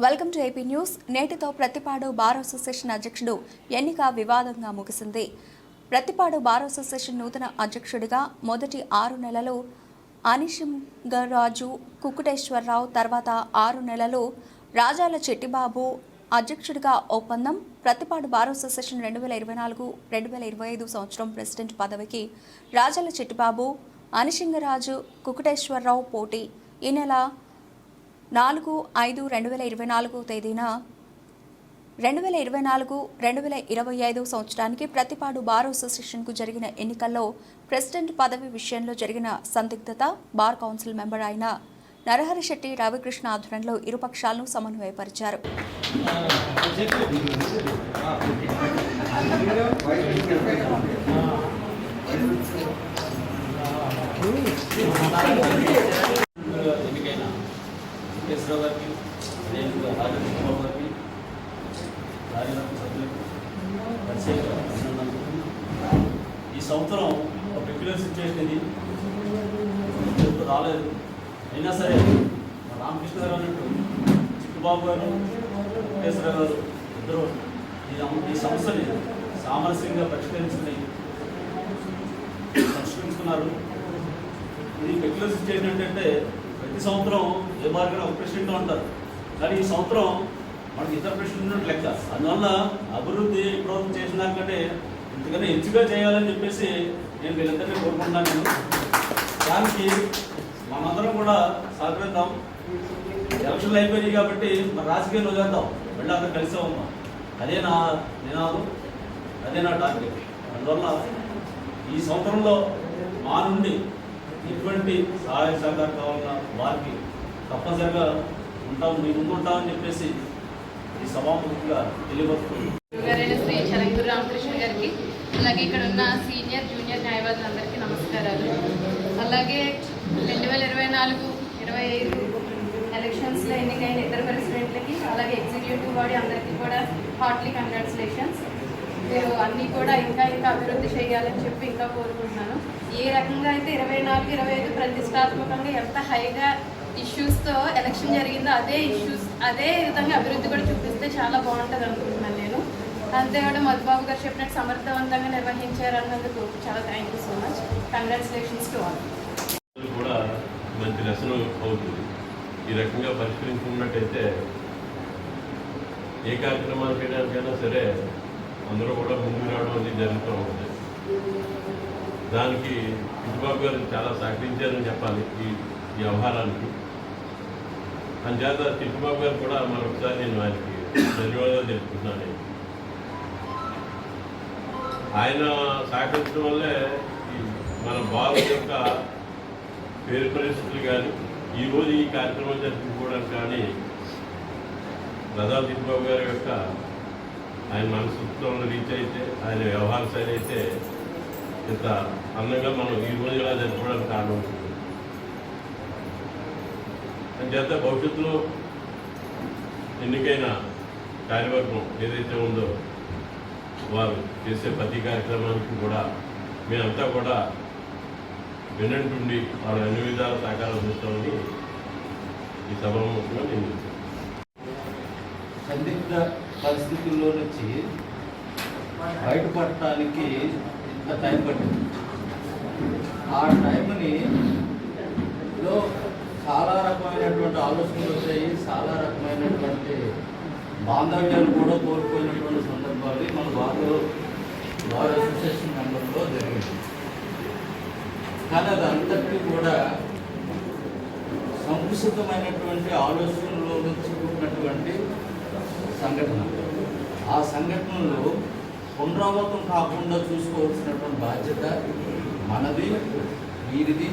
Welcome to AP news. నేటితో Prathipadu bar association అధ్యక్షుడు ఎన్నిక వివాదంగా ముగిసింది. ప్రతిపాడు బార్ అసోసియేషన్ నూతన అధ్యక్షుడిగా మొదటి ఆరు నెలలు అనిషింగరాజు కుకుటేశ్వరరావు తర్వాత ఆరు నెలలు రాజాల చెట్టిబాబు అధ్యక్షుడిగా ఒప్పందం. ప్రతిపాడు బార్ అసోసియేషన్ రెండు వేల ఇరవై నాలుగు రెండు వేల ఇరవై ఐదు సంవత్సరం ప్రెసిడెంట్ పదవికి రాజాల చెట్టిబాబు అనిషింగరాజు కుకుటేశ్వరరావు పోటీ. ఈ నెల నాలుగు ఐదు రెండు వేల ఇరవై నాలుగు తేదీన రెండు వేల ఇరవై నాలుగు రెండు వేల ఇరవై ఐదు సంవత్సరానికి ప్రతిపాడు బార్ అసోసియేషన్కు జరిగిన ఎన్నికల్లో ప్రెసిడెంట్ పదవి విషయంలో జరిగిన సందిగ్ధత బార్ కౌన్సిల్ మెంబర్ అయిన నరహరి శెట్టి రవికృష్ణ ఆధ్వర్యంలో ఇరు పక్షాలను సమన్వయపరిచారు. వెంకటేశ్వరరావు గారికి అదేవిధంగా రాజకృష్ణబాబు గారికి కార్యవర్గ సభ్యులకు ప్రత్యేక అభినందనలు. ఈ సంవత్సరం ఒక పెక్యులర్ సిచ్యువేషన్ ఇది. ఎప్పుడు రాలేదు. అయినా సరే రామకృష్ణ గారు అన్నట్టు చిట్టుబాబు గారు వెంకటేశ్వరరావు గారు ఇద్దరు ఈ ఈ సమస్యని సామరస్యంగా పరిష్కరించుకుని పరిష్కరించుకున్నారు. ఇది పెక్యులర్ సిచ్యువేషన్ ఏంటంటే ప్రతి సంవత్సరం ఏ మార్గంలో ఒక ప్రెసిడెంట్ ఉంటారు. కానీ ఈ సంవత్సరం మనకి ఇతర ప్రెసిడెంట్ లెక్క. అందువల్ల అభివృద్ధి ప్రభుత్వం చేసిన దానికంటే ఇంతకన్నా హెచ్చుగా చేయాలని చెప్పేసి నేను వీళ్ళందరినీ కోరుకుంటున్నాను నేను. దానికి మనందరం కూడా సహకరిద్దాం. ఎలక్షన్లు అయిపోయినాయి కాబట్టి మన రాజకీయాలు వదిలేద్దాం మళ్ళీ అందరూ కలిసే ఉన్నాం అదే నా నినాదం. అదే నా టార్గెట్. అందువల్ల ఈ సంవత్సరంలో మా నుండి ఎటువంటి సహాయ సహకారం కావాలన్నా వారికి తప్పనిసరిగా ఉంటాం మీ ముందు ఉంటామని చెప్పేసి ఈ సభాముఖంగా తెలియపరుస్తున్నాను శ్రీ చలంగూరు రామకృష్ణ గారికి అలాగే ఇక్కడ ఉన్న సీనియర్ జూనియర్ న్యాయవాదులందరికీ నమస్కారాలు. అలాగే రెండు వేల ఇరవై నాలుగు ఇరవై ఐదు ఎలక్షన్స్లో ఎన్నికైన ఇద్దరు ప్రెసిడెంట్లకి అలాగే ఎగ్జిక్యూటివ్ బాడీ అందరికీ కూడా హార్ట్లీ కంగ్రాచులేషన్స్. మీరు అన్నీ కూడా ఇంకా ఇంకా అభివృద్ధి చేయాలని చెప్పి ఇంకా కోరుకుంటున్నాను. ఏ రకంగా అయితే ఇరవై నాలుగు ఇరవై ఐదు ప్రతిష్టాత్మకంగా ఎంత హైగా ఇష్యూస్తో ఎలక్షన్ జరిగిందో అదే ఇష్యూస్ అదే విధంగా అభివృద్ధి కూడా చూపిస్తే చాలా బాగుంటుంది అనుకుంటున్నాను నేను. అంతేకాదు మధుబాబు గారు చెప్పినట్టు సమర్థవంతంగా నిర్వహించారన్నందుకు చాలా thank you so much congratulations to all కూడా మంచి లెసన్ అవుతుంది. ఈ రకంగా పరిష్కరించుకున్నట్టయితే ఏ కార్యక్రమాలు చేయడానికైనా సరే అందరూ కూడా ముందుకు రావడం అనేది జరుగుతూ ఉంటుంది దానికి చిట్టుబాబు గారు చాలా సహకరించారని చెప్పాలి ఈ వ్యవహారానికి. అంచేత చిట్టుబాబు గారు కూడా మరొకసారి నేను ఆయనకి ధన్యవాదాలు తెలుపుతున్నాను. ఆయన సహకరించడం వల్లే ఈ మన భారత యొక్క పేరు పరిస్థితులు కానీ ఈరోజు ఈ కార్యక్రమం జరుపుకోవడానికి కానీ దాదాపు చిట్టుబాబు గారి యొక్క ఆయన మనస్తత్వంలో రీచ్ అయితే ఆయన వ్యవహార శైలి అయితే ఇంత అందంగా మనం ఈ రోజు ఇలా జరుపుకోవడానికి కారణం ఉంటుంది. అంచేత భవిష్యత్తులో ఎన్నికైన కార్యవర్గం ఏదైతే ఉందో వారు చేసే ప్రతి కార్యక్రమానికి కూడా మేమంతా కూడా వినంటుండి వారు అన్ని విధాల సహకారం అందిస్తామని ఈ సభ నేను సందిగ్ధ పరిస్థితుల్లో నుంచి బయటపడటానికి ఇంత టైం పట్టింది. ఆ టైంని లో చాలా రకమైనటువంటి ఆలోచనలు వచ్చాయి. చాలా రకమైనటువంటి బాంధవ్యాలు కూడా కోల్పోయినటువంటి సందర్భాలు మన బాగా బార్ అసోసియేషన్ మెంబర్లో జరిగింది. కానీ అది కూడా సంకుషితమైనటువంటి ఆలోచనలో నుంచి పుట్టినటువంటి సంఘటన. ఆ సంఘటనలు పునరావృతం కాకుండా చూసుకోవాల్సినటువంటి బాధ్యత మనది వీరిది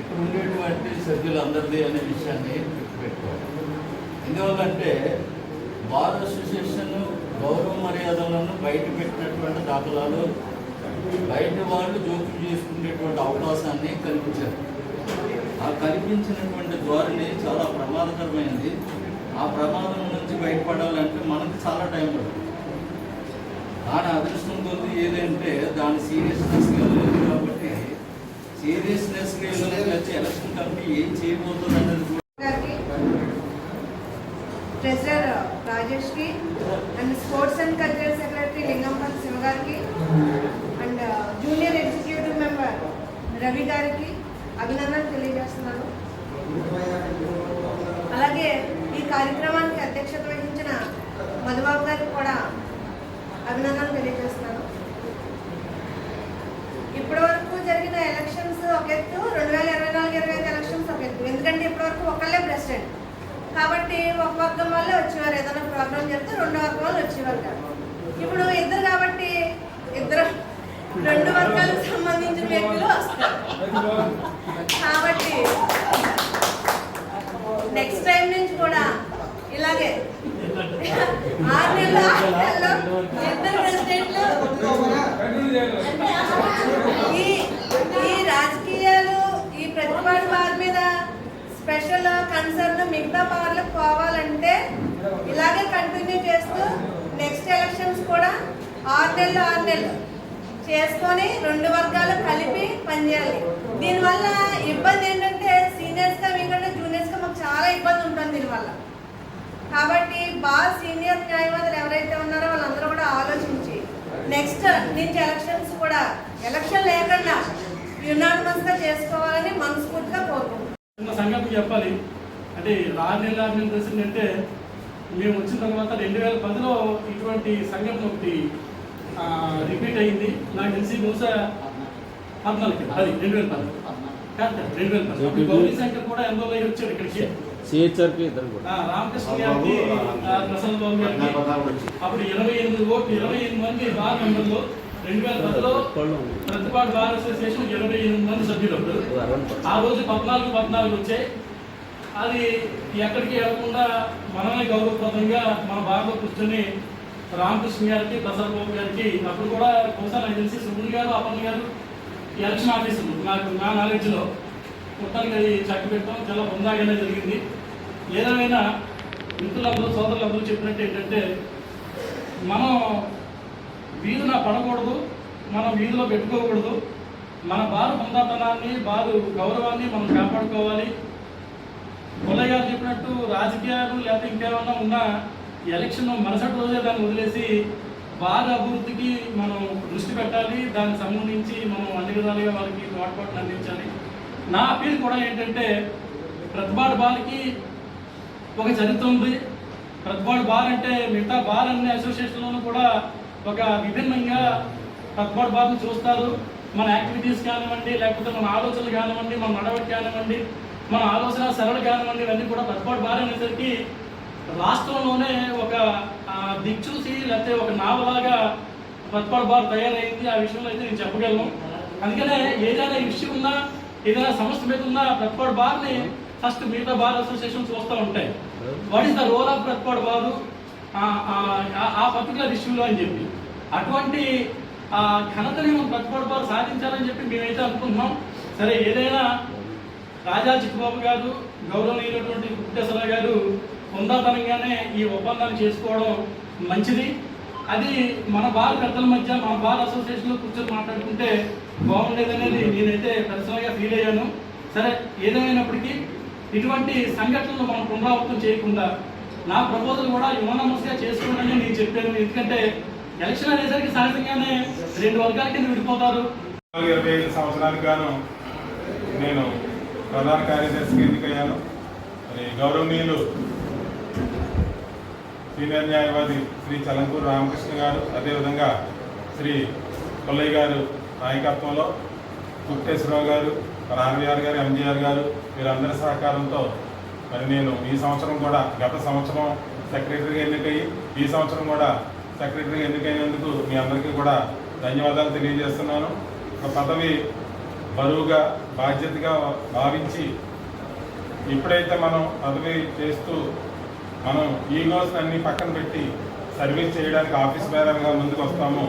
ఇక్కడ ఉండేటువంటి సభ్యులందరిది అనే విషయాన్ని గుర్తుపెట్టుకోవాలి. ఎందువల్లంటే బార్ అసోసియేషన్ గౌరవ మర్యాదలను బయట పెట్టినటువంటి దాఖలాలు బయట వాళ్ళు జోక్యం చేసుకునేటువంటి అవకాశాన్ని కల్పించారు. ఆ కల్పించినటువంటి ధోరణి చాలా ప్రమాదకరమైనది ఆ ప్రమాదం నుంచి బయటపడాలంటే మనకి చాలా టైం పడుతుంది. దాని అదృష్టం కొద్ది ఏదంటే దాని సీరియస్నెస్ లేదు కాబట్టి సీరియస్నెస్గా వచ్చి ఎలక్షన్ కమిటీ ఏం చేయబోతుంది అన్నది కూడా గారికి treasurer రాజేష్కి and sports and cultural secretary Lingampalli Siva గారికి and junior executive member Ravi గారికి అభినందనలు తెలియజేస్తున్నాను. అలాగే ఈ కార్యక్రమానికి అధ్యక్షత వహించిన మధుబాబు గారికి కూడా అభినందనలు తెలియజేస్తున్నాను. ఇప్పటి వరకు జరిగిన ఎలక్షన్స్ ఒక ఎత్తు రెండు వేల ఇరవై నాలుగు ఇరవై ఐదు ఎలక్షన్స్ ఒక ఎత్తు. ఎందుకంటే ఇప్పటి వరకు ఒకళ్ళే ప్రెసిడెంట్. కాబట్టి ఒక వర్గం వల్లే వచ్చేవారు. ఏదైనా ప్రోగ్రామ్ చెప్తే రెండు వర్గం వాళ్ళు వచ్చేవారు కాదు. ఇప్పుడు ఇద్దరు కాబట్టి ఇద్దరు రెండు వర్గాలకు సంబంధించిన వ్యక్తులు వస్తారు. కాబట్టి నెక్స్ట్ టైం నుంచి కూడా ఇలాగే. ఆరు నెలలు ఆరు నెలలు ఇద్దరు ప్రెసిడెంట్లు ఈ ఈ రాజకీయాలు ఈ ప్రతిపాటు వారి మీద స్పెషల్ కన్సర్న్ మిగతా పవర్లకు పోవాలంటే ఇలాగే కంటిన్యూ చేస్తూ నెక్స్ట్ ఎలక్షన్స్ కూడా ఆరు నెలలు ఆరు నెలలు చేసుకొని రెండు వర్గాలు కలిపి పనిచేయాలి. దీనివల్ల ఇబ్బంది ఏంటంటే సీనియర్స్గా మీకంటే జూనియర్స్గా మాకు చాలా ఇబ్బంది ఉంటుంది దీనివల్ల కాబట్టి బాగా సీనియర్ న్యాయవాదులు ఎవరైతే ఉన్నారో వాళ్ళందరూ కూడా ఆలోచించి నెక్స్ట్ నుంచి ఎలక్షన్స్ కూడా ఎలక్షన్ లేకుండా యునానిమస్గా చేసుకోవాలని మనస్ఫూర్తిగా కోరుకుంటున్నాను చిన్న సంగతి చెప్పాలి. అంటే ఆరు నెలలు తెలిసింది అంటే మేము వచ్చిన తర్వాత రెండు వేల పదిలో ఇటువంటి సంఘటన ఒకటి రిపీట్ అయింది. నాకు తెలిసి బహుశా పద్నాలుగు అది రెండు వేల పది. కాదు రెండు వేల పది. గౌరీ శంకర్ కూడా ఎన్రోల్ అయ్యి వచ్చాడు ఇక్కడికి. సిహెచ్ఆర్కి ఇద్దరు కూడా. రామకృష్ణ గారికి ప్రసన్న బాబు గారికి అప్పుడు ఇరవై ఎనిమిది ఓట్లు ఇరవై ఎనిమిది మంది బార్ మెంబర్లు రెండు వేల పదిలో ప్రతిపాటు బార్ అసోసియేషన్ ఇరవై ఎనిమిది మంది సభ్యులు అప్పుడు ఆ రోజు పద్నాలుగు పద్నాలుగు వచ్చాయి. అది ఎక్కడికి వెళ్ళకుండా మనమే గౌరవప్రదంగా మన బాగా కూర్చొని రామకృష్ణ గారికి ప్రసాద్ బాబు గారికి అప్పుడు కూడా బహుశా నాకు తెలిసి సుమన్ గారు అపర్ణ గారు ఎలక్షన్ ఆఫీసులు నాకు నా నాలెడ్జ్లో. మొత్తానికి అది చక్కి పెట్టడం చాలా బృందాగానే జరిగింది. ఏదేమైనా మిత్రులందరూ సోదరులందరూ చెప్పినట్టు ఏంటంటే మనం వీధున పడకూడదు మనం వీధిలో పెట్టుకోకూడదు. మన బారు పొందాతనాన్ని బారు గౌరవాన్ని మనం కాపాడుకోవాలి. పుల్లయ్య గారు చెప్పినట్టు రాజకీయాలు లేకపోతే ఇంకేమన్నా ఉన్నా ఎలక్షన్ మరుసటి రోజే దాన్ని వదిలేసి బార్ అభివృద్ధికి మనం దృష్టి పెట్టాలి. దానికి సంబంధించి మనం అన్ని విధాలుగా వాళ్ళకి తోడ్పాటును అందించాలి. నా అపీల్ కూడా ఏంటంటే ప్రతిపాడు బాల్కి ఒక చరిత్ర ఉంది. ప్రతిపాడు బాల్ అంటే మిగతా బాల్ అన్ని అసోసియేషన్లోనూ కూడా ఒక విభిన్నంగా ప్రతిపాడు బాల్ని చూస్తారు. మన యాక్టివిటీస్ కానివ్వండి లేకపోతే మన ఆలోచనలు కానివ్వండి మన నడవడి కానివ్వండి మన ఆలోచన సరళ కానివ్వండి ఇవన్నీ కూడా ప్రతిపాడు బాల్ అనేసరికి రాష్ట్రంలోనే ఒక దిక్చూసి లేకపోతే ఒక నావలాగా ప్రతిపాడు బాల్ తయారైంది. ఆ విషయంలో అయితే నేను చెప్పగలను. అందుకనే ఏదైనా ఇష్యూ ఉన్నా ఏదైనా సమస్య మీద ఉన్న ప్రతిపాడు బార్ని ఫస్ట్ మిగతా బార్ అసోసియేషన్ చూస్తూ ఉంటాయి. What is the role of Prathipadu bar? ఆ- పర్టికులర్ ఇష్యూలో అని చెప్పి. అటువంటి ఆ ఘనతని మనం ప్రతిపాడు బారు సాధించాలని చెప్పి మేమైతే అనుకుంటున్నాం. సరే ఏదైనా రాజా చిక్కుబాబు గారు గౌరవనీయులైనటువంటి కుట్టేశ్వర గారు హుందాతనంగానే ఈ ఒప్పందాన్ని చేసుకోవడం మంచిది. అది మన బార్ పెద్దల మధ్య మన బార్ అసోసియేషన్లో కూర్చొని మాట్లాడుకుంటే బాగుండేదనేది నేనైతే పర్సనల్గా ఫీల్ అయ్యాను. సరే ఏదేమైనప్పటికీ ఇటువంటి సంఘటనలు మనం పునరావృతం చేయకుండా నా ప్రపోజల్ కూడా యువనమస్గా చేసుకోండి నేను చెప్పాను. ఎందుకంటే ఎలక్షన్ అనేసరికి సహజంగానే రెండు వర్గాల కింద విడిపోతారు. ఇరవై ఐదు సంవత్సరాలకు గాను నేను ప్రధాన కార్యదర్శికి ఎన్నికయ్యాను. మరి గౌరవనీయులు సీనియర్ న్యాయవాది శ్రీ చలంకూరు రామకృష్ణ గారు అదేవిధంగా శ్రీ కొల్లయ్య గారు నాయకత్వంలో కుక్టేశ్వరరావు గారు మరి ఆర్వీఆర్ గారు ఎంజీఆర్ గారు వీరందరి సహకారంతో మరి నేను ఈ సంవత్సరం కూడా గత సంవత్సరం సెక్రటరీగా ఎన్నికయ్యి ఈ సంవత్సరం కూడా సెక్రటరీగా ఎన్నికైనందుకు మీ అందరికీ కూడా ధన్యవాదాలు తెలియజేస్తున్నాను. ఒక పదవి బరువుగా బాధ్యతగా భావించి ఎప్పుడైతే మనం పదవి చేస్తూ మనం ఈగోస్ అన్ని పక్కన పెట్టి సర్వీస్ చేయడానికి ఆఫీస్ బేరంగా ముందుకు వస్తామో.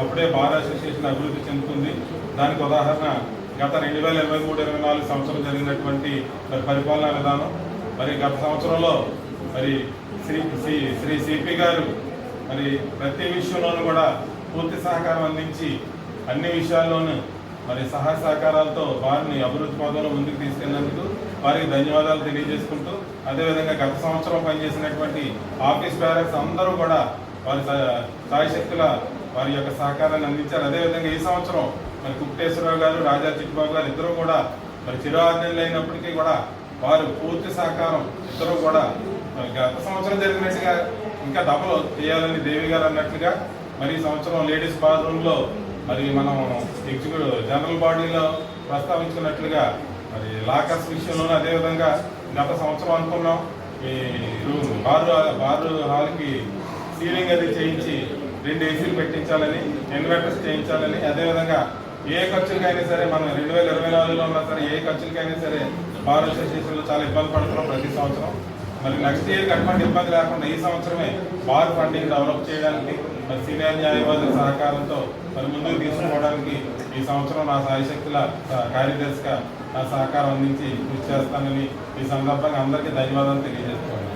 అప్పుడే బార్ అసోసియేషన్ అభివృద్ధి చెందుతుంది. దానికి ఉదాహరణ గత రెండు వేల ఇరవై మూడు ఇరవై నాలుగు సంవత్సరం జరిగినటువంటి మరి పరిపాలనా విధానం. మరి గత సంవత్సరంలో మరి శ్రీ శ్రీ శ్రీ సిపి గారు మరి ప్రతి విషయంలోనూ కూడా పూర్తి సహకారం అందించి అన్ని విషయాల్లోనూ మరి సహాయ సహకారాలతో వారిని అభివృద్ధి పదంలో ముందుకు తీసుకెళ్ళినందుకు వారికి ధన్యవాదాలు తెలియజేసుకుంటూ అదేవిధంగా గత సంవత్సరం పనిచేసినటువంటి ఆఫీస్ బ్యారక్స్ అందరూ కూడా వారి సాయశక్తుల వారి యొక్క సహకారాన్ని అందించారు. అదేవిధంగా ఈ సంవత్సరం మరి కుక్టేశ్వరరావు గారు రాజా చిట్టుబాబు గారు ఇద్దరు కూడా మరి చిరాజ్ఞలు అయినప్పటికీ కూడా వారు పూర్తి సహకారం ఇద్దరు కూడా గత సంవత్సరం జరిగినట్టుగా ఇంకా డబల్ చేయాలని దేవి గారు అన్నట్లుగా మరి ఈ సంవత్సరం లేడీస్ బాత్రూంలో మరి మనం ఎగ్జిక్యూటివ్ జనరల్ బాడీలో ప్రస్తావించుకున్నట్లుగా మరి లాకర్స్ విషయంలోనూ అదేవిధంగా గత సంవత్సరం అనుకున్నాం. ఈ రూమ్ బారు బారు హాల్కి సీలింగ్ అది చేయించి రెండు ఏసీలు పెట్టించాలని ఇన్వర్టర్స్ చేయించాలని అదేవిధంగా ఏ ఖర్చులకైనా సరే మనం రెండు వేల ఇరవై నాలుగులో ఉన్నా సరే ఏ ఖర్చులకైనా సరే బార్ అసోసియేషన్లో చాలా ఇబ్బంది పడుతున్నాం ప్రతి సంవత్సరం. మరి నెక్స్ట్ ఇయర్కి అటువంటి ఇబ్బంది లేకుండా ఈ సంవత్సరమే బార్ ఫండింగ్ డెవలప్ చేయడానికి మరి సీనియర్ న్యాయవాదుల సహకారంతో మరి ముందుకు తీసుకోవడానికి ఈ సంవత్సరం నా సాయశక్తుల కార్యదర్శిగా నా సహకారం అందించి కృషి చేస్తానని ఈ సందర్భంగా అందరికీ ధన్యవాదాలు తెలియజేస్తాను